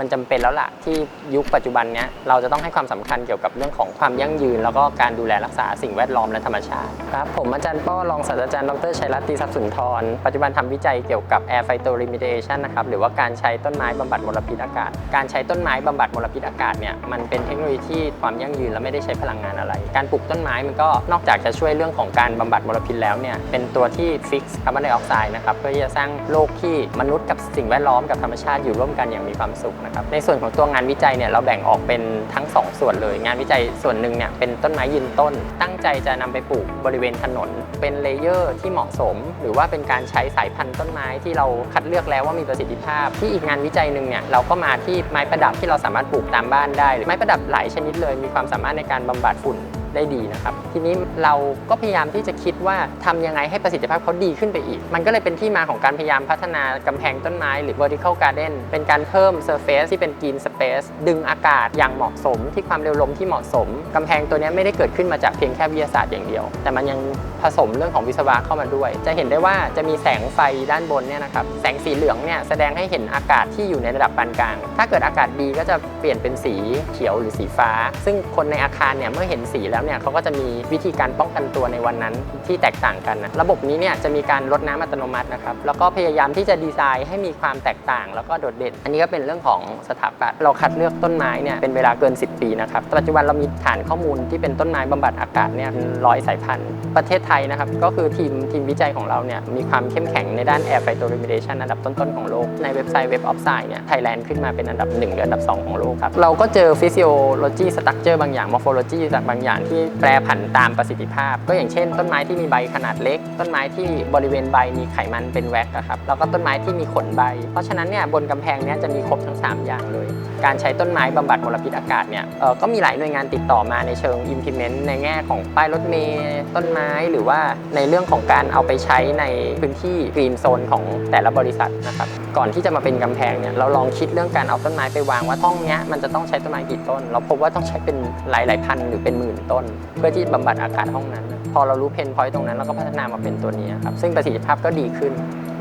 มันจำเป็นแล้วล่ะที่ยุคปัจจุบันเนี้ยเราจะต้องให้ความสำคัญเกี่ยวกับเรื่องของความยั่งยืน แล้วก็การดูแลรักษาสิ่งแวดล้อมและธรรมชาติครับผมอาจารย์ป้อรองศาสตราจารย์ดรชัยรัตน์ตีทรัพย์สุนทร ปัจจุบันทำวิจัยเกี่ยวกับ air phytoremediation นะครับหรือว่าการใช้ต้นไม้บำบัดมลพิษอากาศ การใช้ต้นไม้บำบัดมลพิษอากาศเนี่ยมันเป็นเทคโนโลยีที่ความยั่งยืนและไม่ได้ใช้พลังงานอะไร การปลูกต้นไม้มันก็นอกจากจะช่วยเรื่องของการบำบัดมลพิษแล้วเนี่ยเป็นตัวที่ฟิกซ์คาร์บอนไดออกไซด์นะครับเพื่อที่จะสร้างโลกที่มนุษย์กับสิ่งแวดล้อมกับธรรมชาติอยู่ร่วมกันอย่างมีความสุขนะครับในส่วนของตัวงานวิจัยเนี่ยเราแบ่งออกเป็นทั้งสองส่วนเลย งานวิจัยส่วนหนึ่งเนี่ยเป็นต้นไม้ยืนต้น ตั้งใจจะนำไปปลูกบริเวณถนน เป็นเลเยอร์ที่เหมาะสม หรือว่าเป็นการใช้สายพันธุ์ต้นไม้ที่เราคัดเลือกแล้วว่ามีประสิทธิภาพ ที่อีกงานวิจัยหนึ่งเนี่ยเราก็มาที่ไม้ประดับที่เราสามารถปลูกตามบ้านได้หรือไม้ประดับหลายชนิดเลย มีความสามารถในการบำบัดฝุ่น ได้ดีนะครับ ทีนี้เราก็พยายามที่จะคิดว่าทำยังไงให้ประสิทธิภาพเขาดีขึ้นไปอีก มันก็เลยเป็นที่มาของการพยายามพัฒนากำแพงต้นไม้หรือ vertical garden เป็นการเพิ่ม surface ที่เป็น green space ดึงอากาศอย่างเหมาะสม ที่ความเร็วลมที่เหมาะสมกำแพงตัวนี้ไม่ได้เกิดขึ้นมาจากเพียงแค่วิทยาศาสตร์อย่างเดียว แต่มันยังผสมเรื่องของวิศวะเข้ามาด้วย จะเห็นได้ว่าจะมีแสงไฟด้านบนเนี่ยนะครับแสงสีเหลืองเนี่ยแสดงให้เห็นอากาศที่อยู่ในระดับปานกลาง ถ้าเกิดอากาศดีก็จะเปลี่ยนเป็นสีเขียวหรือสีฟ้า ซึ่งคนในอาคารเนี่ยเมื่อเห็นสีแล้วเนี่ยเขาก็จะมีวิธีการป้องกันตัวในวันนั้นที่แตกต่างกันนะระบบนี้เนี่ยจะมีการลดน้ำอัตโนมัตินะครับแล้วก็พยายามที่จะดีไซน์ให้มีความแตกต่าง แล้วก็โดดเด่น อันนี้ก็เป็นเรื่องของสถาปัตย์เราคัดเลือกต้นไม้เนี่ยเป็นเวลาเกิน 10 ปีนะครับปัจจุบันเรามีฐานข้อมูลที่เป็นต้นไม้บำบัดอากาศเนี่ยร้อยสายพันธุ์ประเทศไทยนะครับก็คือทีมทีมวิจัยของเราเนี่ยมีความเข้มแข็งในด้าน air phytoremediation อันดับต้นๆของโลกในเว็บไซต์ Web of Science เนี่ยไทยแลนด์ขึ้นมาเป็นอันดับ1หรืออันดับ 2 ของโลกครับเราก็เจอ physiology structure บางอย่าง morphology จากบางอย่างที่แปรผันตามประสิทธิภาพ ก็อย่างเช่น ต้นไม้ที่มีใบขนาดเล็ก ต้นไม้ที่บริเวณใบมีไขมันเป็นแว็กซ์ครับแล้วก็ต้นไม้ที่มีขนใบ เพราะฉะนั้นเนี่ยบนกำแพงเนี้ยจะมีครบทั้ง 3 อย่างเลย การใช้ต้นไม้บำบัดมลพิษอากาศเนี่ยเออก็มีหลายหน่วยงานติดต่อมาในเชิง implement ในแง่ของป้ายรถเมล์ต้นไม้หรือว่าในเรื่องของการเอาไปใช้ในพื้นที่กรีนโซนของแต่ละบริษัทนะครับก่อนที่จะมาเป็นกำแพงเนี่ยเราลองคิดเรื่องการเอาต้นไม้ไปวางว่าห้องเนี้ยมันจะต้องใช้ต้นไม้กี่ต้น เราพบว่าต้องใช้เป็นหลายหลายๆพันหรือเป็นหมื่นต้นเพื่อที่บำบัดอากาศห้องนั้น พอเรารู้เพนพอยต์ตรงนั้นเราก็พัฒนามาเป็นตัวนี้ครับซึ่งประสิทธิภาพก็ดีขึ้น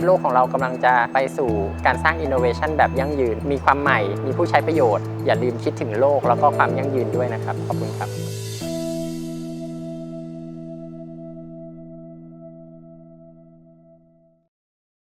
โลกของเรากำลังจะไปสู่การสร้างอินโนเวชันแบบยั่งยืน มีความใหม่ มีผู้ใช้ประโยชน์ อย่าลืมคิดถึงโลกแล้วก็ความยั่งยืนด้วยนะครับ ขอบคุณครับ